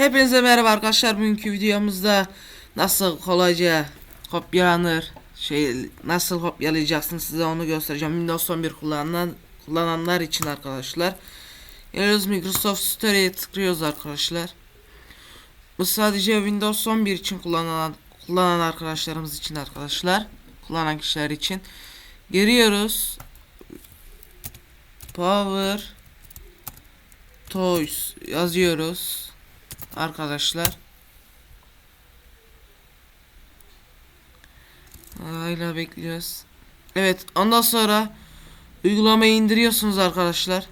Hepinize merhaba arkadaşlar. Bugünkü videomuzda nasıl kolayca kopyalanır, şey nasıl kopyalayacaksınız size onu göstereceğim. Windows 11 kullanan kullananlar için arkadaşlar. Geliyoruz Microsoft Store'ye tıklıyoruz arkadaşlar. Bu sadece Windows 11 için kullanan kullanan arkadaşlarımız için arkadaşlar. Kullanan kişiler için. Giriyoruz. Power Toys yazıyoruz arkadaşlar. Hala bekliyoruz. Evet ondan sonra uygulamayı indiriyorsunuz arkadaşlar.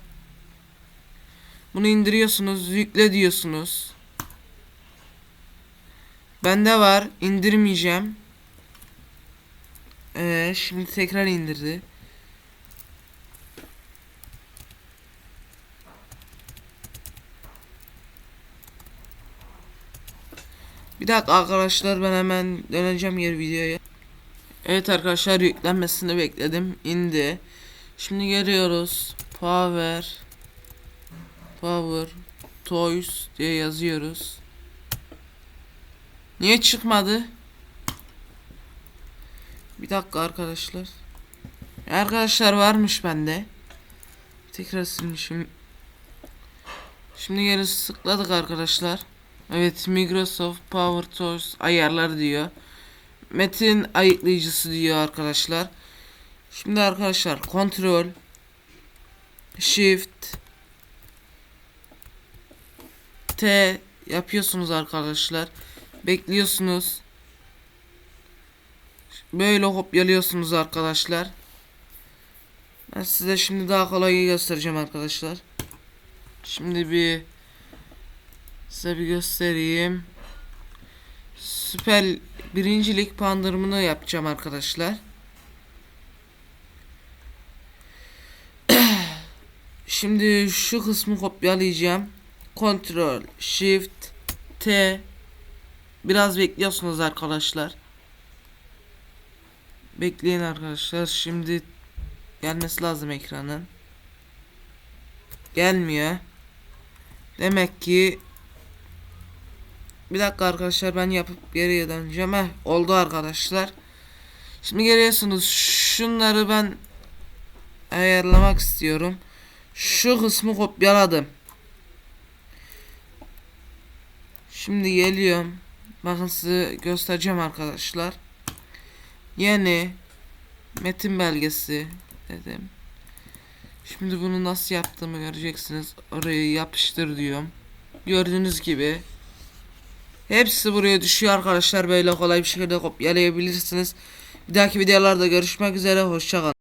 Bunu indiriyorsunuz yükle diyorsunuz. Bende var indirmeyeceğim. Ee, şimdi tekrar indirdi. Bir dakika arkadaşlar ben hemen döneceğim yer videoya. Evet arkadaşlar yüklenmesini bekledim. indi. Şimdi geliyoruz. Power Power Toys diye yazıyoruz. Niye çıkmadı? Bir dakika arkadaşlar. Arkadaşlar varmış bende. Tekrar silmişim. Şimdi geri sıkladık arkadaşlar. Evet Microsoft Power Tools ayarlar diyor. Metin ayıklayıcısı diyor arkadaşlar. Şimdi arkadaşlar kontrol Shift T yapıyorsunuz arkadaşlar. Bekliyorsunuz. Böyle kopyalıyorsunuz arkadaşlar. Ben size şimdi daha kolay göstereceğim arkadaşlar. Şimdi bir Size bir göstereyim. Süper birincilik pandırımını yapacağım arkadaşlar. Şimdi şu kısmı kopyalayacağım. Ctrl Shift T Biraz bekliyorsunuz arkadaşlar. Bekleyin arkadaşlar. Şimdi gelmesi lazım ekranın. Gelmiyor. Demek ki bir dakika arkadaşlar ben yapıp geriye döneceğim. Heh, oldu arkadaşlar. Şimdi geliyorsunuz. Şunları ben ayarlamak istiyorum. Şu kısmı kopyaladım. Şimdi geliyorum. Bakın size göstereceğim arkadaşlar. Yeni metin belgesi dedim. Şimdi bunu nasıl yaptığımı göreceksiniz. Oraya yapıştır diyorum. Gördüğünüz gibi Hepsi buraya düşüyor arkadaşlar. Böyle kolay bir şekilde kopyalayabilirsiniz. Bir dahaki videolarda görüşmek üzere. Hoşçakalın.